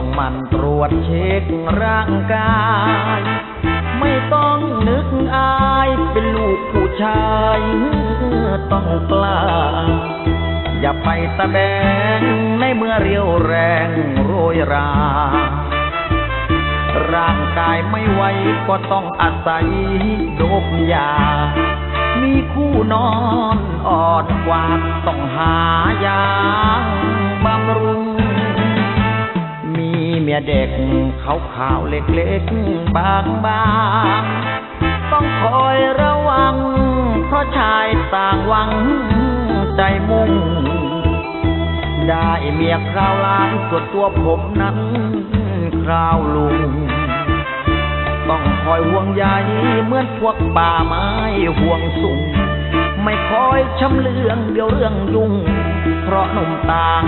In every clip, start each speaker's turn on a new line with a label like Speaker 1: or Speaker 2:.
Speaker 1: ต้องมันตรวจเช็คร่างกาย ไม่ต้องนึกอายเป็นลูกผู้ชายต้องกล้า อย่าไปตะแบงในเมื่อเรียวแรงโรยรา ร่างกายไม่ไหวก็ต้องอาศัยโดบยา มีคู่นอนอ่อนกว่าต้องหา เด็กเขาขาวเล็กๆ บางๆต้องคอยระวัง เพราะชายต่างวังใจมุ่ง ได้เมียคราวล้านส่วนตัวผมนั้นคราวลุง ต้องคอยห่วงใยเหมือนพวกป่าไม้ห่วงสุงไม่คอยชำเลืองเดี๋ยวเรื่องยุ่ง เพราะหนุ่มต่าง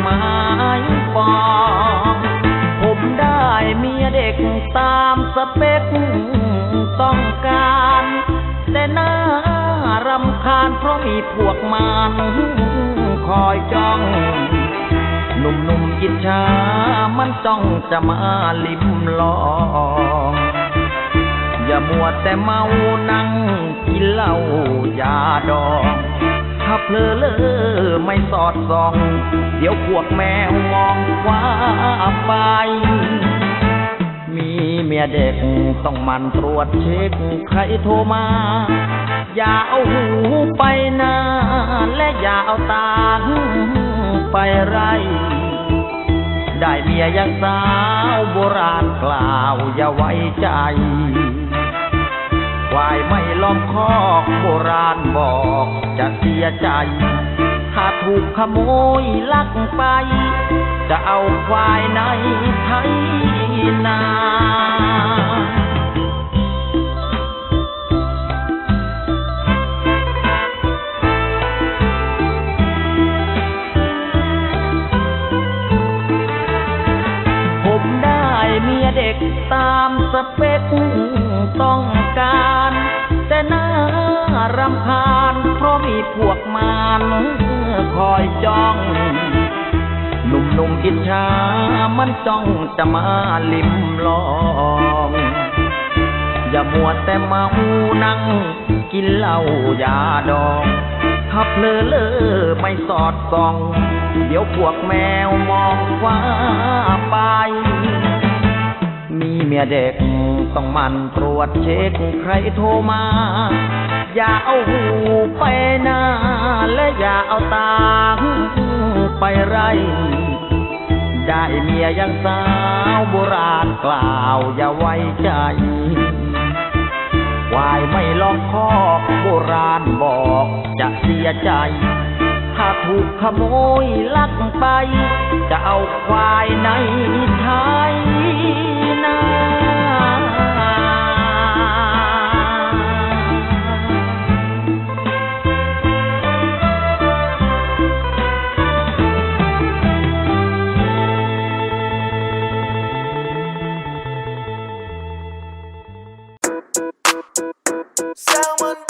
Speaker 1: ไม้ปอง เด็กตามสเปคต้องการ แต่น่ารำคาญเพราะมีพวกมารคอยจ้อง หนุ่มๆอิจฉามันจ้องจะมาลิ้มลอง อย่ามัวแต่เมานั่งกินเหล้ายาดองถ้าเพลอเลอไม่สอดส่อง เดี๋ยวพวกแมวมองว่าไป มีเมียเด็กต้องมันตรวจเช็คใครโทรมา อย่าเอาหูไปนาและอย่าเอาตาไปไร ได้เมียยังสาวโบราณกล่าวอย่าไว้ใจควายไม่ล้อมคอกโบราณบอกจะเสียใจ ถ้าถูกขโมยลักไป จะเอาควายในไทย นาผมได้เมียเด็กตามสเปคต้องการ แต่น่ารำคาญเพราะมีพวกมารคอยจอง หนุ่มอิจฉามันจ้องจะมาลิมลอง อย่ามัวแต่มานั่ง กินเหล้ายาดองถ้าเลอเลอไม่สอดส่อง เดี๋ยวพวกแมวมองว่าไป มีเมียเด็กต้องมันตรวจเช็คใครโทรมา อย่าเอาหูไปหน้า และอย่าเอาตาไปไร ได้เมียยังสาวโบราณกล่าวอย่าไว้ใจควายไม่ล้อกคอโบราณบอกจะเสียใจ ถ้าถูกขโมยลักไป จะเอาควายในท้า
Speaker 2: ย
Speaker 3: Someone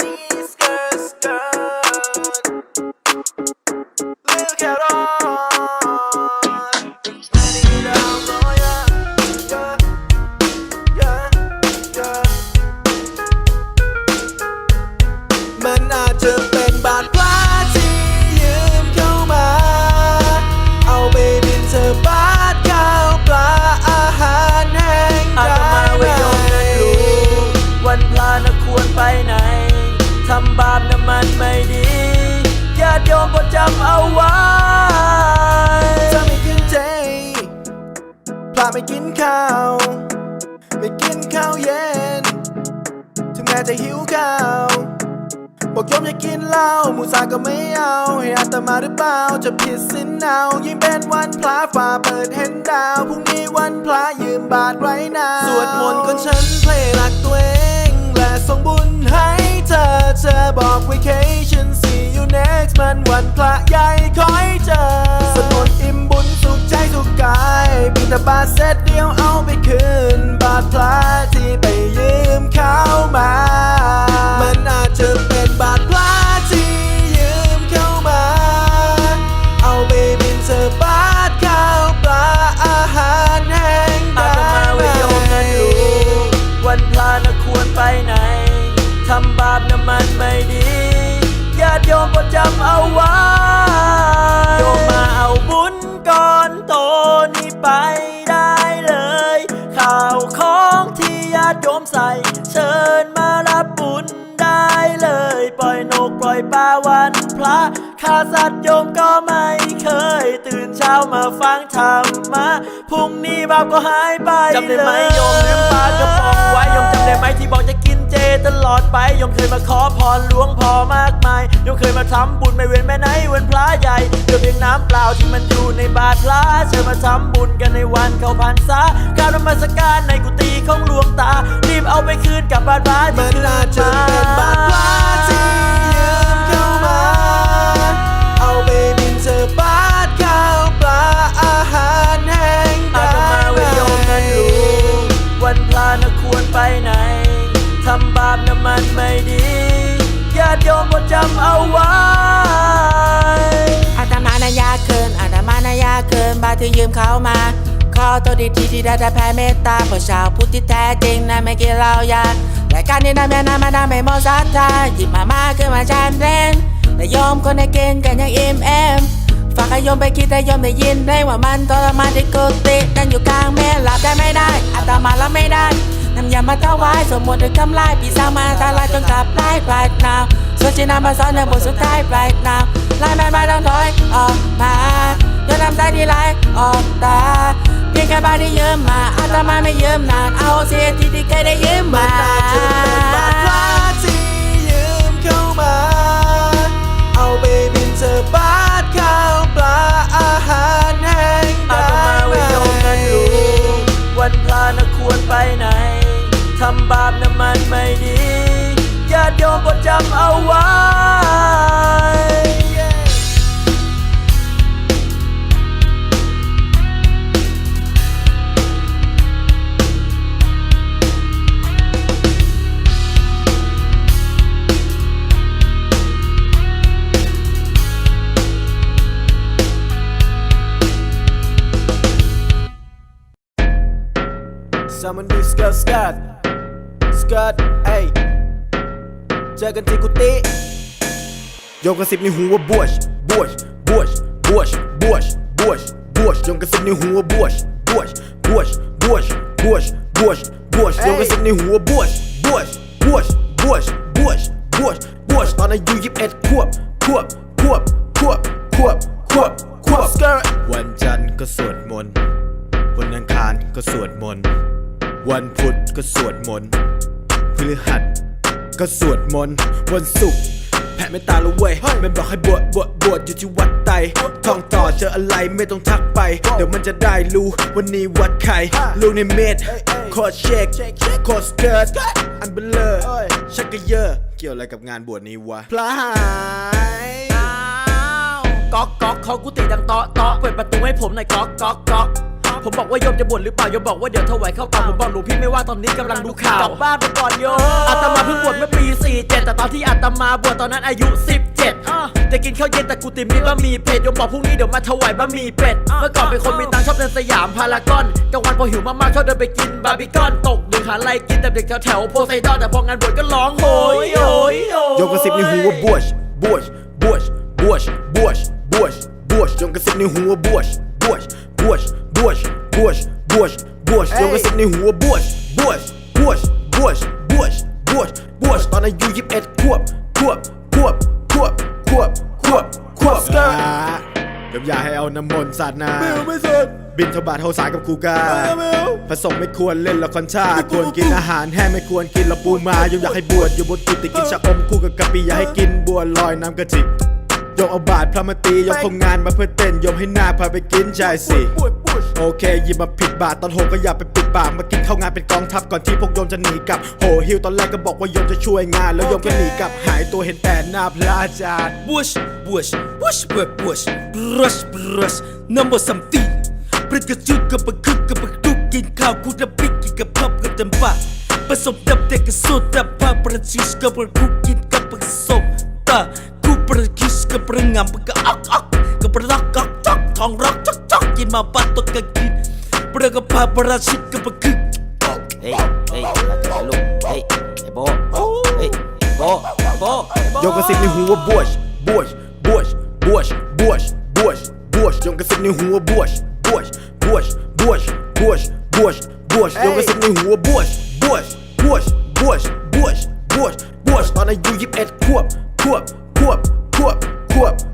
Speaker 3: ำเอาไว้
Speaker 2: ถ้าไม่กินเจพลาดไม่กินข้าว ไม่กินข้าวเย็น ถึงแม้จะหิวข้าว บอกโยมอย่ากินเหล้ามูซาก็ไม่เอาให้อาตมาหรือเปล่า จะผิดสินเอายิ่งเป็นวันพระฝ่าเปิดเห็นดาว พรุ่งนี้วันพระยืมบาทไว้นาสวดมนต์ก่อนฉันเพลงรักตัวเอง และส่งบุญให้เธอเธอบอก นคละใหญ่คอยเจอ สนุดอิ่มบุญสุขใจสุขกายบินตาบาเซตเดียวเอาไปคืน บาดแผลที่ไปยืมเขามา มันอาจจะเป็นบาดแผลที่ยืมเข้ามา เอาไปบินเธอบาดข้าวปลา
Speaker 3: อาหารแห้งได้อาตมาไว้โยมนั้นรู้ วันพลานะควรไปไหน ทำบาปนะมันไม่ดี จำเอาไว้โยมมาเอาบุญก้อนโตนี้ไปได้เลย ข่าวของที่ญาติโยมใส่ เชิญมารับบุญได้เลย ปล่อยนกปล่อยปลาวันพระข้าสัตว์โยมก็ไม่เคย ตื่นเช้ามาฟังธรรมะพรุ่งนี้บาปก็หายไปจำได้ไหมโยมลืมปลากระป๋องไว้โยมจำได้ไหมที่บอกจะกิน เจตลอดไปโยมเคยมาขอพรหลวงพ่อมากมายโยมเคยมาทำบุญไม่เว้นแม่ไหนเว้นพระใหญ่เดี๋ยวเพียงน้ำเปล่าที่มันอยู่ในบาตรพระเชิญมาทำบุญกันในวันเข้าพรรษาการนมัสการในกุฏิของหลวงตารีบเอาไปคืนกับบาตรพระที่
Speaker 4: มัน
Speaker 3: คืน
Speaker 4: น่าจะเป็นบาดพลาที่ยืมเข้ามาเอาไปบินเจอบาดข้าวปลาอาหารแห้ง
Speaker 3: อาตมาไว้โยมนั้นรู้วันพระนะควรไปไหน ทำบาปนะมันไม่ดีญาติโยมโปรดจำเอาไว้
Speaker 5: อาตมานายากเกินอาตมานายากเกินบาทที่ยืมเขามา ขอโทษทีที่ที่ได้แต่แพ้เมตตาเพราะชาวพุทธที่แท้จริงนะไม่กินเหล้ายาและการที่นำยานามาดาไม่มดศรัทธาหยิบมามาขึ้นมาจานเล่นแต่โยมคนในเกณฑ์กันยังอิ่มเอมฝากให้โยมไปคิดแต่โยมได้ยินเพลงว่ามันทรมานที่กุฏินั่นอยู่กลางเมฆหลับได้ไม่ได้อาตมารับไม่ได้ นำยามาถวายสมมติทำลายปีศาจมาอันตรายจนกลับไล่ right now ส่วนที่นำมาสอนในบทสุดท้าย right now ไล่แม่ไม่ต้องถอยออกมาอย่าทำใจที่ไล่ออกตาเพียงแค่บาทที่ยืมมาอาตมาไม่ยืมนานเอาเสียที่ที่เคยได้ยืม
Speaker 4: มั
Speaker 5: มา
Speaker 4: นน่าจะเป็นบาดพลาที่ยืมเข้ามาเอาไปบินเจอบาดข้าวปลาอาหารแห้ง
Speaker 3: อาตมาไว้โยมนั้นรู้วันพระนะควรไปไหน ทำบาปนะมันไม่ดีญาติโยมโปรดจำเอาไว้
Speaker 4: ซัมมันดูส เกิร์ตสเกิร์ตสเกิร์ตเอ้ยเจอกันที่กุฏิโยมกระซิบในหูว่าบวชบวชบวชบวชบวชบวชบวชโยมกระซิบในหูว่าบวชบวชบวชบวชบวชบวชบวชโยมกระซิบในหูว่าบวชบวชบวชบวชบวชบวชบวชตอนอายุยี่สิบเอ็ดขวบขวบขวบขวบขวบขวบขวบสเกิร์ตวันจันทร์ก็สวดมนต์วันอังคารก็สวดมนต์วันพุธก็สวดมนต์ พฤหัส ก็สวดมนต์วันศุกร์แผ่เมตตาและเว้ยมันบอกให้บวชบวชบวชอยู่ที่วัดไตท่องต่อเจออะไรไม่ต้องทักไป เดี๋ยวมันจะได้รู้วันนี้วัดใครลูกในเม็ดโคตรเชคโคตรสเกิร์ตอันเบลเลอร์ชักกะเยอะ เกี่ยวอะไรกับงานบวชนี้วะพระหาย
Speaker 3: ก๊อกก๊อกเขากุฏิดังเตาะเตาะเปิดประตูให้ผมหน่อยก๊อกก๊อกก๊อก ผมบอกว่าโยมจะบวชหรือเปล่าโยมบอกว่าเดี๋ยวถวายเข้าเปล่าผมบอกหลวงพี่ไม่ว่าตอนนี้กำลังดูข่าวกลับบ้านไปก่อนโยมอาตมาเพิ่งบวชเมื่อปี 47 แต่ตอนที่อาตมาบวชตอนนั้นอายุ 17อะจะกินข้าวเย็นแต่กุฏิมีบะหมี่เป็ดโยมบอกพรุ่งนี้เดี๋ยวมาถวายบะหมี่เป็ดเมื่อก่อนเป็นคนมีตังค์ชอบเดินสยามพารากอนกลางวันพอหิวมากๆชอบเดินไปกินบาร์บีคอนตกดึกหาอะไรกินแต่เด็กแถวๆโพไซดอนแต่พองานบวชก็ร้องโหยโหยโหย
Speaker 4: โยมกระซิบในหูว่าบวชบวชบวชบวชบวชบวชบวชโยมกระซิบในหูว่าบวชบวชบวช บวชบวชบวชบวชโยมกระซิบในหูว่าบวชบวชบวชบวชบวชบวชบวชตอนอายุยี่สิบเอ็ดขวบขวบขวบขวบขวบขวบขวบสเกิร์ตยมอยากให้เอาน้ำมนต์สาดน้ำไม่ไม่สดบินทบาทเท่าสารกับครูกาผสมไม่ควรเล่นละครชาติควรกินอาหารแห้งไม่ควรกินละปูมายมอยากให้บวชอยู่บนกุฏิกินชะอมคู่กับกะปิอย่าให้กินบัวลอยน้ำกะทิยมเอาบาทพระมาตียมทำงานมาเพื่อเต้นยมให้หน้าพาไปกินใช่สิ โอเคยิบมาผิดบาทตอนโหก็อย่าไปปิดปากมากินเข้างานเป็นกองทัพก่อนที่พวกโยมจะหนีกลับโหฮิวตอนแรกก็บอกว่าโยมจะช่วยงาน แล้วโยมก็หนีกลับหายตัวเห็นแต่หน้าพระอาจารย์
Speaker 6: Bush, bush, bush, bush, bush, brush, brush, number something ประกระจุดกับประคึกกับประตุกกินข้าวคุดพริกกินกับพับกับจำปาผสมดับเด็กกับโซดาผ้าประชิสกับประคุกกินกับผสมตากูประคิสกับประงำกับอักอักกับประลักกักจักทองรัก จักจักกินมาปัดตกกันกินประกับผ้าประชิดกับคึก
Speaker 7: เฮ้ยเฮ้ยมาเจอลูกเฮ้ยไอ้โบเฮ้ย
Speaker 3: โบโบ
Speaker 4: โยกกระซิบในหูว่าบวชบวชบวชบวชบวชบวชบวชโยกกระซิบในหูว่าบวชบวชบวชบวชบวชบวชบวชโยกกระซิบในหูว่าบวชบวชบวชบวชบวชบวชบวชตอนอายุยี่สิบเอ็ดขวบขวบขวบขวบขวบ